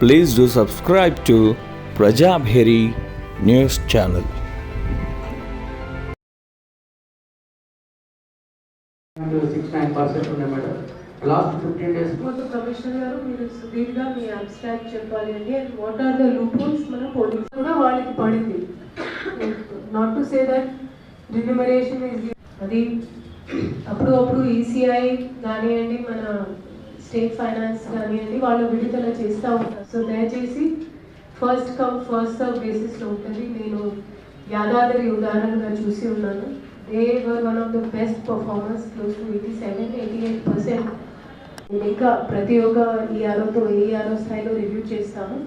Please do subscribe to Prajabheri News Channel. Six nine percent ఉన్నాయి madam last fifteen days మొత్తం commissioner గారు మీరు సుదీర్ఘంగా మీ అబ్స్ట్రాక్ట్ చెప్పాలి అంటే వాట్ ఆర్ ద లూప్స్ మన పోలీస్ కూడా వాళ్ళకి పడింది not to say that remuneration is అది అప్పుడు అప్పుడు ఈసీఐ కానివ్వండి మన స్టేట్ ఫైనాన్స్ కానివ్వండి వాళ్ళు విడుదల చేస్తూ ఉంటారు. సో దయచేసి ఫస్ట్ కమ్ ఫస్ట్ సర్వ్ బేసిస్లో ఉంటుంది. నేను యాదాద్రి ఉదాహరణగా చూసి ఉన్నాను. They were one of the best performance close to eighty seven eighty eight percent ఇంకా ప్రతి ఒక్క ఈఆర్ఓతో ఏఆర్ఓ స్థాయిలో రివ్యూ చేస్తాము.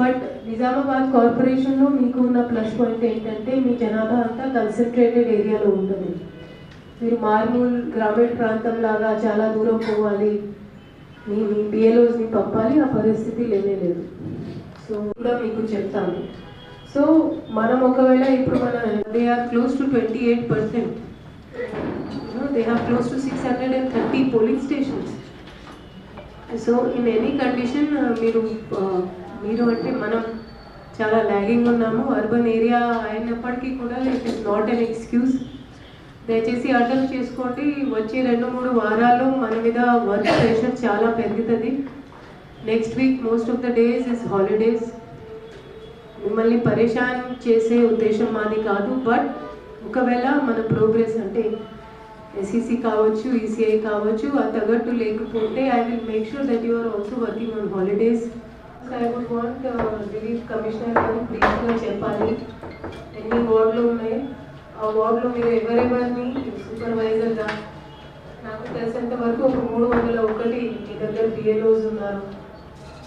బట్ నిజామాబాద్ కార్పొరేషన్లో మీకు ఉన్న ప్లస్ పాయింట్ ఏంటంటే మీ జనాభా అంతా కన్సన్ట్రేటెడ్ ఏరియాలో ఉంటుంది. మీరు మార్మూల్ గ్రామీణ ప్రాంతం లాగా చాలా దూరం పోవాలి. మీ మీ బిఎల్ఓస్ని పంపాలి ఆ పరిస్థితి లేనే లేదు. సో కూడా మీకు చెప్తాను. సో మనం ఒకవేళ ఇప్పుడు మన they are close to twenty eight percent they have close to six hundred and thirty polling stations so in any condition మీరు uh, మీరు అంటే మనం చాలా ల్యాగింగ్ ఉన్నాము. అర్బన్ ఏరియా అయినప్పటికీ కూడా it is not an excuse దయచేసి అర్థం చేసుకోండి. వచ్చే రెండు మూడు వారాల్లో మన మీద వర్క్ ప్రెషర్ చాలా పెరుగుతుంది. Next week most of the days is holidays మిమ్మల్ని పరేషాన్ చేసే ఉద్దేశం మాది కాదు బట్ ఒకవేళ మన ప్రోగ్రెస్ అంటే ఎస్ఈసి కావచ్చు ఈసీఐ కావచ్చు ఆ తగ్గట్టు లేకపోతే I will make sure that you are also working on holidays I would want relief commissioner గారు ప్లీజ్గా చెప్పాలి. ఎన్ని వార్డులు ఉన్నాయి? ఆ వార్డులో మీరు ఎవరెవరిని సూపర్వైజర్గా నాకు తెలిసినంత వరకు ఒక మూడు వందల ఒకటి మీ దగ్గర పిఎల్ఓస్ ఉన్నారు.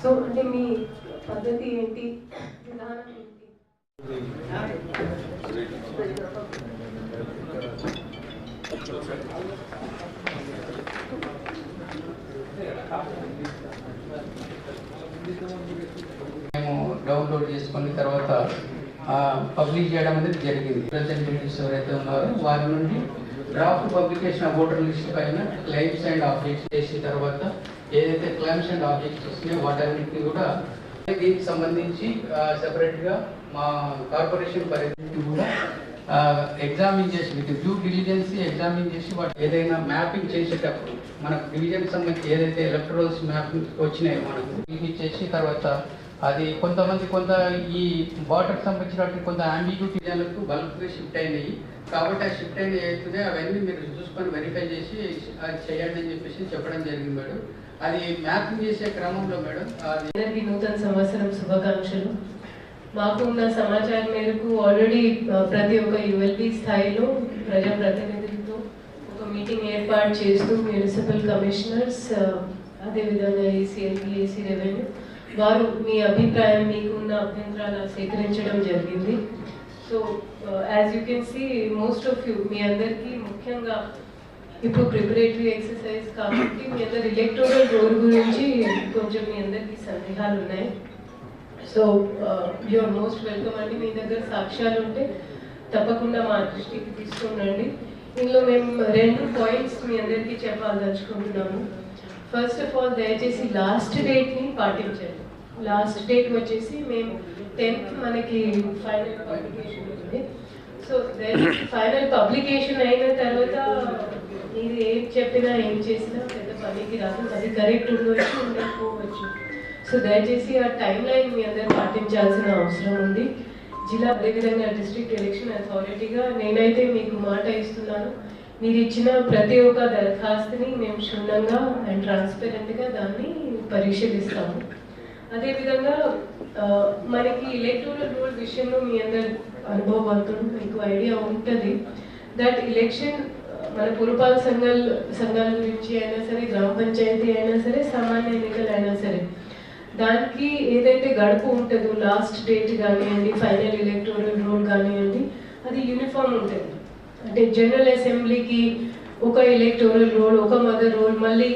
సో అంటే మీ పద్ధతి ఏంటి? విధానం ఏంటి? మేము డౌన్లోడ్ చేసుకున్న తర్వాత పబ్లిష్ చేయడం అనేది జరిగింది. రిప్రజెంటేటివ్స్ ఎవరైతే ఉన్నారో వారి నుండి డ్రాఫ్ట్ పబ్లికేషన్ ఓటర్ లిస్ట్ పైన క్లైమ్స్ అండ్ ఆబ్జెక్ట్స్ చేసిన తర్వాత ఏదైతే క్లైమ్స్ అండ్ ఆబ్జెక్ట్స్ వస్తున్నాయో వాటన్నిటిని కూడా దీనికి సంబంధించి సపరేట్గా మా కార్పొరేషన్ పరిధిని కూడా ఎగ్జామిన్ చేసి విత్ డ్యూ డిలిజెన్స్ ఎగ్జామిన్ చేసి వాటి ఏదైనా మ్యాపింగ్ చేసేటప్పుడు మనకు డివిజన్ సంబంధించి ఏదైతే ఎలక్ట్రోల్స్ మ్యాపింగ్ వచ్చినాయో మనకు ఇవి చేసి తర్వాత అది కొంతమంది కొంత ఈ బార్డర్ సంబంధించినటువంటి కొంత అంబిగ్యూటీ జనాలకు బల్క్గా షిఫ్ట్ అయినాయి. కాబట్టి ఆ షిఫ్ట్ అయిన అవుతుంది అవన్నీ మీరు చూసుకొని వెరిఫై చేసి అది చేయండి అని చెప్పేసి చెప్పడం జరిగింది మేడం. అది మ్యాపింగ్ చేసే క్రమంలో మేడం అందరికీ నూతన సంవత్సరం శుభాకాంక్షలు. మాకు ఉన్న సమాచారం మేరకు ఆల్రెడీ ప్రతి ఒక్క యుఎల్బి స్థాయిలో ప్రజాప్రతినిధులతో ఒక మీటింగ్ ఏర్పాటు చేస్తూ మున్సిపల్ కమిషనర్స్ అదేవిధంగా ఏసీఎల్పి ఏసీ రెవెన్యూ వారు మీ అభిప్రాయం మీకున్న అభ్యంతరాలు సేకరించడం జరిగింది. So as you can see most of you మీ అందరికీ ముఖ్యంగా ఇప్పుడు ప్రిపరేటరీ ఎక్సర్సైజ్ కాబట్టి మీ అందరు ఎలక్టోరల్ రోల్ గురించి కొంచెం మీ అందరికీ సందేహాలు ఉన్నాయి. సో యువర్ మోస్ట్ వెల్కమ్ అండి. మీ దగ్గర సాక్ష్యాలు ఉంటే తప్పకుండా మా దృష్టికి తీసుకురండి. ఇందులో మేము రెండు పాయింట్స్ మీ అందరికీ చెప్పాలదలుచుకుంటున్నాము. ఫస్ట్ ఆఫ్ ఆల్ దయచేసి లాస్ట్ డేట్ని పాటించండి. లాస్ట్ డేట్ వచ్చేసి మేము టెన్త్ మనకి ఫైనల్ పబ్లికేషన్ ఉంది సో ఫైనల్ పబ్లికేషన్ అయిన తర్వాత మీరు ఏం చెప్పినా ఏం చేసినా పెద్ద పనికి రాదు. అది కరెక్ట్ ఉండవచ్చు ఉండకపోవచ్చు సో దయచేసి ఆ టైం లైన్ మీ అందరూ పాటించాల్సిన అవసరం ఉంది. జిల్లా అదేవిధంగా డిస్ట్రిక్ట్ ఎలక్షన్ అథారిటీగా నేనైతే మీకు మాట ఇస్తున్నాను. మీరు ఇచ్చిన ప్రతి ఒక్క దరఖాస్తుని మేము క్షుణ్ణంగా అండ్ ట్రాన్స్పరెంట్గా దాన్ని పరిశీలిస్తాము. అదేవిధంగా మనకి ఎలక్టోరల్ రూల్ విషయంలో మీ అందరు అనుభవవంతులు మీకు ఐడియా ఉంటుంది. దట్ ఎలక్షన్ మన పురపాలక సంఘాల సంఘాల గురించి అయినా సరే గ్రామ పంచాయతీ అయినా సరే సామాన్య ఎన్నికలు అయినా సరే దానికి ఏదైతే గడుపు ఉంటుందో లాస్ట్ డేట్ కానివ్వండి ఫైనల్ ఎలక్టోరల్ రూల్ కానివ్వండి అది యూనిఫామ్ ఉంటుంది. అంటే జనరల్ అసెంబ్లీకి ఒక ఎలక్టోరల్ రోల్ ఒక మదర్ రోల్ మళ్ళీ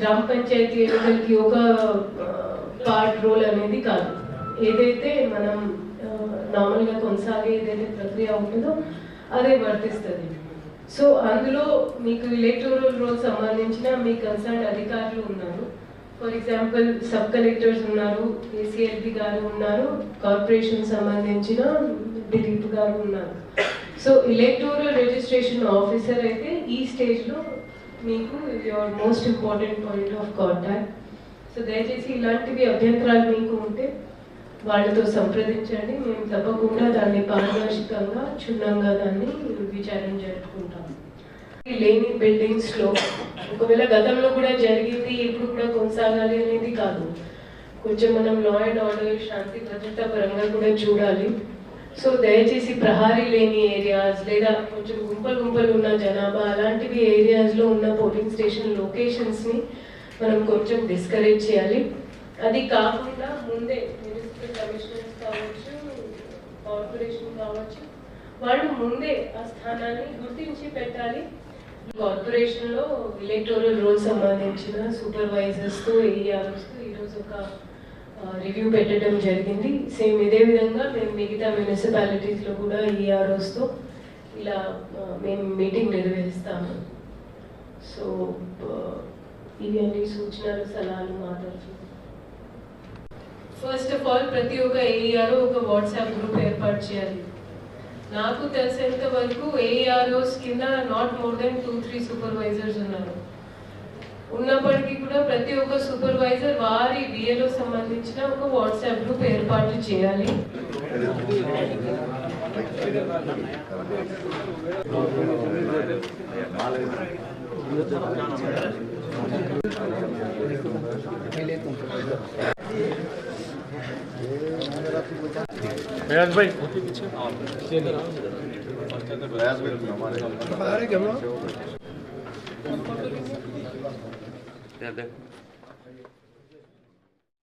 గ్రామ పంచాయతీ ఎన్నికలకి ఒక పార్ట్ రోల్ అనేది కాదు. ఏదైతే మనం నార్మల్గా కొనసాగే ఏదైతే ప్రక్రియ ఉంటుందో అదే వర్తిస్తుంది. సో అందులో మీకు ఎలక్టోరల్ రోల్ సంబంధించిన మీ కన్సర్న్ అధికారులు ఉన్నారు. ఫర్ ఎగ్జాంపుల్ సబ్ కలెక్టర్స్ ఉన్నారు ఏసీఎల్బి గారు ఉన్నారు కార్పొరేషన్ సంబంధించిన దిలీప్ గారు ఉన్నారు. సో ఎలక్టోరల్ రిజిస్ట్రేషన్ ఆఫీసర్ అయితే ఈ స్టేజ్లో మీకు your most important point of contact so దయచేసి ఇలాంటివి అభ్యంతరాలు మీకు ఉంటే వాళ్ళతో సంప్రదించండి. మేము తప్పకుండా దాన్ని పారదర్శకంగా క్షుణ్ణంగా దాన్ని విచారణ జరుపుకుంటాం. లేని బిల్డింగ్స్లో ఒకవేళ గతంలో కూడా జరిగింది ఇప్పుడు కూడా కొనసాగాలి అనేది కాదు. కొంచెం మనం లా అండ్ ఆర్డర్ శాంతి భద్రత పరంగా కూడా చూడాలి. సో దయచేసి ప్రహారీ లేని ఏరియాస్ లేదా కొంచెం గుంపలు గుంపలు ఉన్న జనాభా అలాంటివి ఏరియాస్లో ఉన్న పోలింగ్ స్టేషన్ లొకేషన్స్ని మనం కొంచెం డిస్కరేజ్ చేయాలి. అది కాకుండా ముందే మున్సిపల్ కమిషనర్స్ కావచ్చు కార్పొరేషన్ కావచ్చు వాళ్ళు ముందే ఆ స్థానాన్ని గుర్తించి పెట్టాలి. కార్పొరేషన్లో ఎలక్టోరల్ రోల్ సంబంధించిన సూపర్వైజర్స్తో ఏరియాస్తో ఈరోజు ఒక రివ్యూ పెట్టడం జరిగింది. సేమ్ ఇదే విధంగా మేము మిగతా మున్సిపాలిటీస్లో కూడా ఈఆర్ఓస్తో ఇలా మేము మీటింగ్ నిర్వహిస్తాము. సో ఇవి అన్ని సూచనలు సలహాలు మా ఫస్ట్ ఆఫ్ ఆల్ ప్రతి ఒక్క ఏఈఆర్ ఒక వాట్సాప్ గ్రూప్ ఏర్పాటు చేయాలి. నాకు తెలిసేంత వరకు ఏఈఆర్ఓస్ కింద not more than two three supervisors ఉన్నారు. ఉన్నప్పటికీ కూడా ప్రతి ఒక్క సూపర్వైజర్ వారి బిఏలో సంబంధించిన ఒక వాట్సాప్ గ్రూప్ ఏర్పాటు చేయాలి. प्रयास भाई यार देखो